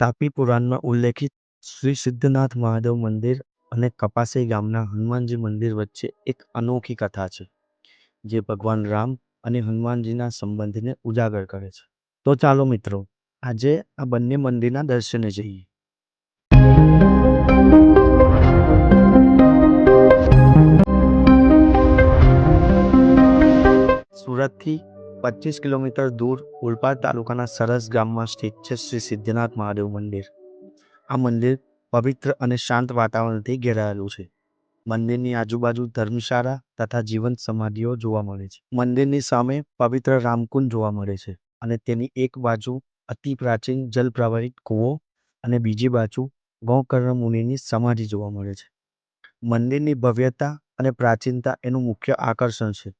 તાપી પુરાણમાં ઉલ્લેખિત શ્રી સિદ્ધનાથ મહાદેવ મંદિર અને કપાસી ગામના હનુમાનજી મંદિર વચ્ચે એક અનોખી કથા છે, જે ભગવાન રામ અને હનુમાનજીના સંબંધને ઉજાગર કરે છે. તો ચાલો મિત્રો, આજે આ બંને મંદિરના દર્શને જઈએ. સુરતથી પચીસ કિલોમીટર દૂર ઓલપાડ તાલુકાના સરસ ગામમાં સ્થિત છે શ્રી સિદ્ધનાથ મહાદેવ મંદિર. આ મંદિર પવિત્ર અને શાંત વાતાવરણથી ઘેરાયેલું છે. મંદિરની આજુબાજુ ધર્મશાળા તથા જીવંત સમાધિઓ જોવા મળે છે. મંદિરની સામે પવિત્ર રામકુંડ જોવા મળે છે અને તેની એક બાજુ અતિ પ્રાચીન જલ પ્રવાહિત કૂવો અને બીજી બાજુ ગૌકર્ણ મુનિની સમાધિ જોવા મળે છે. મંદિરની ભવ્યતા અને પ્રાચીનતા એનું મુખ્ય આકર્ષણ છે.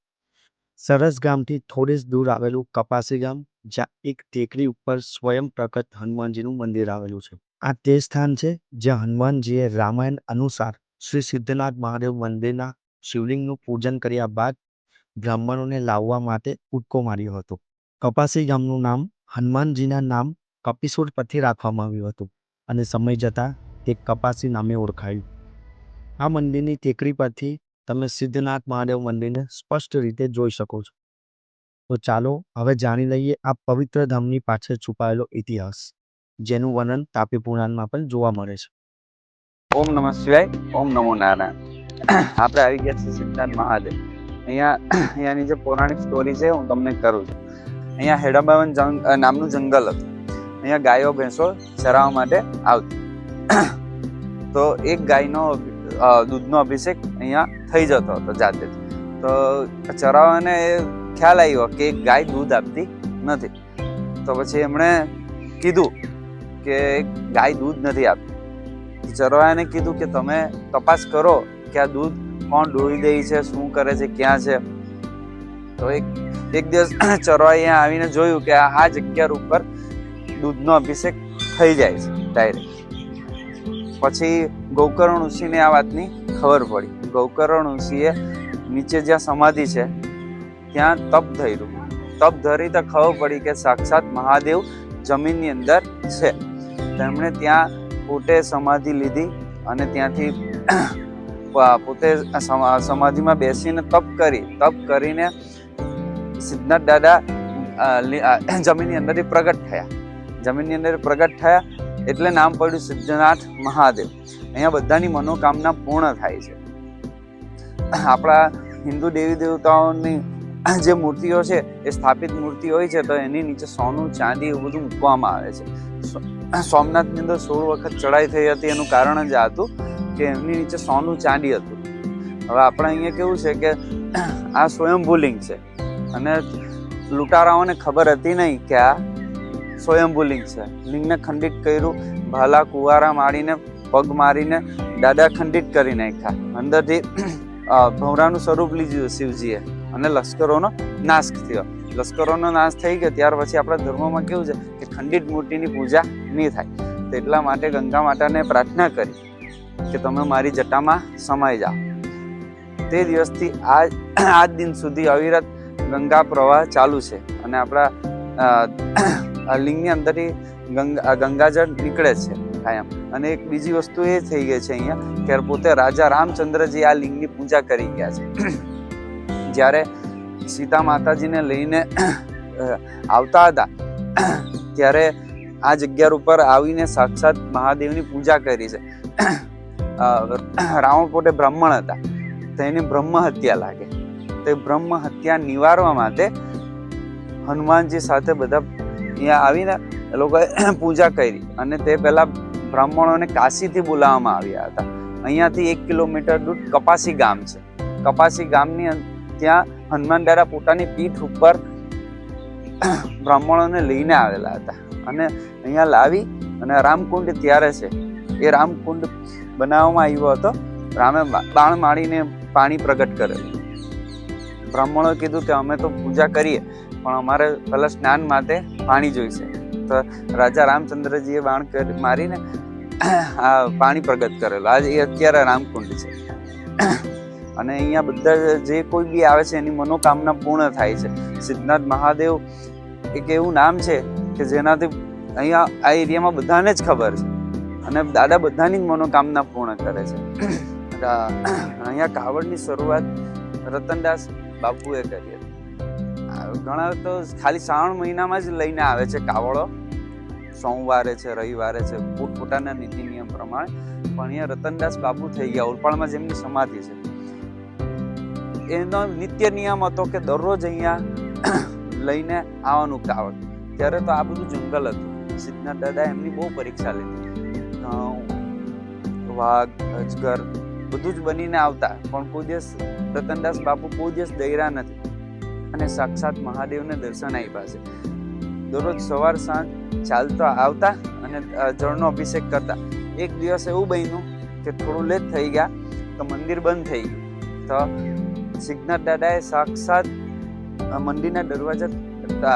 સરસ ગામથી થોડે જ દૂર આવેલું કપાસી ગામ, જ્યાં એક ટેકરી ઉપર સ્વયં પ્રકટ હનુમાનજીનું મંદિર આવેલું છે. આ તે સ્થાન છે, જ્યાં હનુમાનજીએ રામાયણ અનુસાર શ્રી સિદ્ધનાથ મહાદેવ મંદિરના શિવલિંગનું પૂજન કર્યા બાદ બ્રાહ્મણોને લાવવા માટે કૂદકો માર્યો હતો. કપાસી ગામનું નામ, હનુમાનજીના નામ કપિસુર પરથી રાખવામાં આવ્યું હતું અને સમય જતાં તે કપાસી નામે ઓળખાયું. આ મંદિરની ટેકરી પરથી તમે સિદ્ધનાથ મહાદેવ મંદિરને સ્પષ્ટ રીતે જોઈ શકો છો. તો ચાલો હવે જાણી લઈએ આ પવિત્ર ધામની પાછળ છુપાયેલો ઇતિહાસ, જેનું વર્ણન તાપી પુરાણમાં પણ જોવા મળે છે. ઓમ નમઃ શિવાય, ઓમ નમો નારાયણ. આપણે આવી ગયા છીએ સિદ્ધાર્થ મહાદેવ. અહીંયા, અહીંયાની જે પૌરાણિક સ્ટોરી છે, હું તમને કરું છું. અહીંયા હેડાબાવન જંગ નામનું જંગલ હતું. અહીંયા ગાયો, ભેંસો ચરાવવા માટે આવતી. તો એક ગાયનો દૂધનો અભિષેક અહીંયા થઈ જતો હતો જાતે. તો ચરાવાને એ ખ્યાલ આવ્યો કે ગાય દૂધ આપતી નથી. તો પછી એમણે કીધું કે ગાય દૂધ નથી આપતી. ચરવાયાને કીધું કે તમે તપાસ કરો કે આ દૂધ કોણ દોઈ દે છે, શું કરે છે, ક્યાં છે. તો એક એક દિવસ ચરવાઈએ આવીને જોયું કે આ જગ્યા ઉપર દૂધનો અભિષેક થઈ જાય છે, ડાયરેક્ટ. પછી ગૌકર્ણ ઋષિને આ વાતની ખબર પડી. ગૌકર્ણ ઋષિએ નીચે જ્યાં સમાધિ છે, ત્યાં તપ ધર્યું. તપ ધરી તો ખબર પડી કે સાક્ષાત મહાદેવ જમીનની અંદર છે. તેમણે ત્યાં પોતે સમાધિ લીધી અને ત્યાંથી પોતે સમા- સમાધિમાં બેસીને તપ કરી. તપ કરીને સિદ્ધનાથ દાદા જમીનની અંદરથી પ્રગટ થયા. જમીનની અંદર પ્રગટ થયા એટલે નામ પડ્યું સિદ્ધનાથ મહાદેવ. અહીંયા બધાની મનોકામના પૂર્ણ થાય છે. આપણા હિન્દુ દેવી દેવતાઓની જે મૂર્તિઓ છે, એ સ્થાપિત મૂર્તિ હોય છે, તો એની નીચે સોનું, ચાંદી એવું બધું મૂકવામાં આવે છે. સોમનાથની અંદર સોળ વખત ચડાઈ થઈ હતી, એનું કારણ જ આ હતું કે એમની નીચે સોનું, ચાંદી હતું. હવે આપણે અહીંયા કેવું છે કે આ સ્વયંભૂલિંગ છે. અને લૂંટારાઓને ખબર હતી નહીં કે આ સ્વયંભૂલિંગ છે. લિંગને ખંડિત કર્યું, ભાલા, કુવારા મારીને, પગ મારીને દાદા ખંડિત કરી નાખ્યા. અંદરથી ભવરાનું સ્વરૂપ લીધું શિવજીએ. અને લશ્કરોનો નાશ થયો. લશ્કરોનો નાશ થઈ ગયો, ત્યાર પછી આપણા ધર્મમાં કેવું છે કે ખંડિત મૂર્તિની પૂજા નહીં થાય. તો એટલા માટે ગંગા માતાને પ્રાર્થના કરી કે તમે મારી જટામાં સમાઈ જાઓ. તે દિવસથી આ આજ દિન સુધી અવિરત ગંગા પ્રવાહ ચાલુ છે. અને આપણા લિંગની અંદરથી ગંગા, ગંગાજળ નીકળે છે. કાયમ અને એક બીજી વસ્તુ એ થઈ ગઈ છે અહીંયા, કે પોતે રાજા રામચંદ્રજી આ લિંગની પૂજા કરી ગયા છે. જ્યારે સીતા માતાજીને લઈને આવતા હતા, ત્યારે આ જગ્યા ઉપર આવીને સાક્ષાત મહાદેવની પૂજા કરી છે. રાવણ પોતે બ્રાહ્મણ હતા. તો એને બ્રહ્મ હત્યા લાગે. તે બ્રહ્મ હત્યા નિવારવા માટે હનુમાનજી સાથે બધા અહીંયા આવીને લોકોએ પૂજા કરી. અને તે પહેલા બ્રાહ્મણોને કાશીથી બોલાવવામાં આવ્યા હતા. અહીંયાથી એક કિલોમીટર દૂર કપાસી ગામ છે. કપાસી ગામની ત્યાં હનુમાન દાદા પોતાની પીઠ ઉપર બ્રાહ્મણોને લઈને આવેલા હતા. અને અહીંયા લાવી અને રામકુંડ ત્યારે છે. એ રામકુંડ બનાવવામાં આવ્યો હતો. રામે બાણ મારીને પાણી પ્રગટ કરેલું. બ્રાહ્મણોએ કીધું કે અમે તો પૂજા કરીએ, પણ અમારે પહેલાં સ્નાન માટે પાણી જોઈશે. તો રાજા રામચંદ્રજીએ બાણ મારીને આ પાણી પ્રગટ કરેલું. આજે એ અત્યારે રામકુંડ છે. અને અહીંયા બધા જે કોઈ બી આવે છે, એની મનોકામના પૂર્ણ થાય છે. સિદ્ધનાથ મહાદેવ એક એવું નામ છે કે જેનાથી અહીંયા આ એરિયામાં બધાને જ ખબર છે. અને દાદા બધાની જ મનોકામના પૂર્ણ કરે છે. અહીંયા કાવડની શરૂઆત રતનદાસ બાપુએ કરી હતી. ઘણા તો ખાલી શ્રાવણ મહિનામાં જ લઈને આવે છે કાવડો. સોમવારે છે, રવિવારે છે, પોતપોતાના નીતિ નિયમ પ્રમાણે પણ અહીંયા રતનદાસ બાપુ થઈ ગયા ઓલપાડમાં જેમની સમાધિ છે. એનો નિત્ય નિયમ હતો કે દરરોજ અહીંયા લઈને આવવાનું કાવડ. ત્યારે તો આ બધું જંગલ હતું. સિદ્ધનાથ દાદા એમની બહુ પરીક્ષા લીધી. વાઘ, અજગર બધું જ બનીને આવતા, પણ કોઈ દિવસ રતનદાસ બાપુ કોઈ દિવસ દૈરા નથી. અને સાક્ષાત મહાદેવને દર્શન આપ્યા છે. દરરોજ સવાર સાંજ ચાલતા આવતા અને જળનો અભિષેક કરતા. એક દિવસ એવું બન્યું કે થોડું લેટ થઈ ગયા તો મંદિર બંધ થઈ ગયું. તો સિદ્ધનાથ દાદાએ સાક્ષાત મંદિરના દરવાજા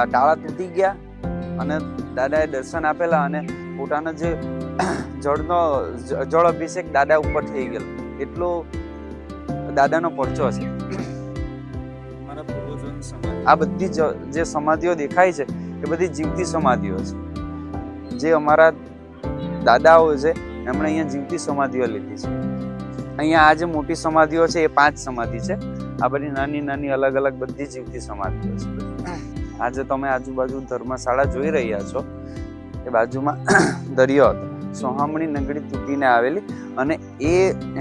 ટાળા તૂટી ગયા અને દાદાએ દર્શન આપેલા અને પોતાનો જે જળનો જળ અભિષેક દાદા ઉપર થઈ ગયેલો એટલો દાદાનો પરચો છે આ બધી જ- જે સમાધિઓ દેખાય છે એ બધી જીવતી સમાધિઓ છે. જે અમારા દાદાઓ છે, એમણે અહીંયા જીવતી સમાધિઓ લીધી છે. અહીંયા આ જે મોટી સમાધિઓ છે, એ પાંચ સમાધિ છે. આ બધી નાની નાની અલગ અલગ બધી જીવતી સમાધિઓ છે. આજે તમે આજુબાજુ ધર્મશાળા જોઈ રહ્યા છો. એ બાજુમાં દરિયો હતો. સોહામણી નગરી તૂટીને આવેલી અને એ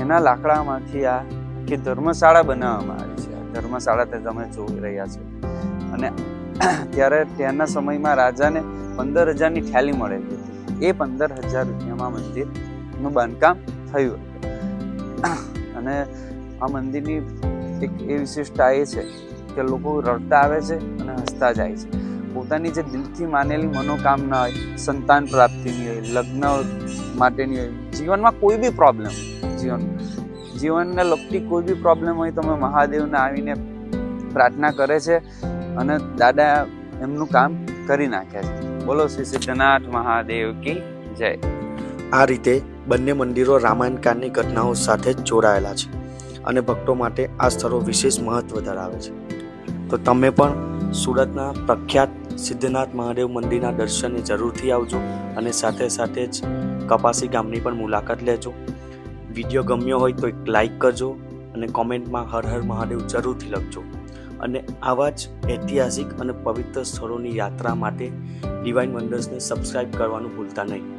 એના લાકડામાંથી આ કે ધર્મશાળા બનાવવામાં આવી છે. ધર્મશાળા તે તમે જોઈ રહ્યા છો. અને ત્યારે ત્યાંના સમયમાં રાજાને પંદર હજારની થેલી મળેલી હતી એ પંદર હજાર રૂપિયામાં મંદિરનું બાંધકામ થયું હતું. અને આ મંદિરની એક એ વિશેષતા એ છે કે લોકો રડતા આવે છે અને હસતા જાય છે. પોતાની જે દિલથી માનેલી મનોકામના હોય, સંતાન પ્રાપ્તિની હોય, લગ્ન માટેની હોય, જીવનમાં કોઈ બી પ્રોબ્લેમ જીવન, જીવનને લગતી કોઈ બી પ્રોબ્લેમ હોય, તમે મહાદેવને આવીને પ્રાર્થના કરે છે અને દાદા એમનું કામ કરી નાખે છે. બોલો શ્રી સિદ્ધનાથ મહાદેવ કી જય. આ રીતે બંને મંદિરો રામાયણ કાળની ઘટનાઓ સાથે જ જોડાયેલા છે અને ભક્તો માટે આ સ્થળો વિશેષ મહત્વ ધરાવે છે. તો તમે પણ સુરતના પ્રખ્યાત સિદ્ધનાથ મહાદેવ મંદિરના દર્શને જરૂરથી આવજો અને સાથે સાથે જ કપાસી ગામની પણ મુલાકાત લેજો. વીડિયો ગમ્યો હોય તો એક લાઈક કરજો અને કોમેન્ટમાં હર હર મહાદેવ જરૂરથી લખજો. અને આવા જ ઐતિહાસિક અને પવિત્ર સ્થળોની યાત્રા માટે ડિવાઇન વંડર્સને સબસ્ક્રાઇબ કરવાનું ભૂલતા નહીં.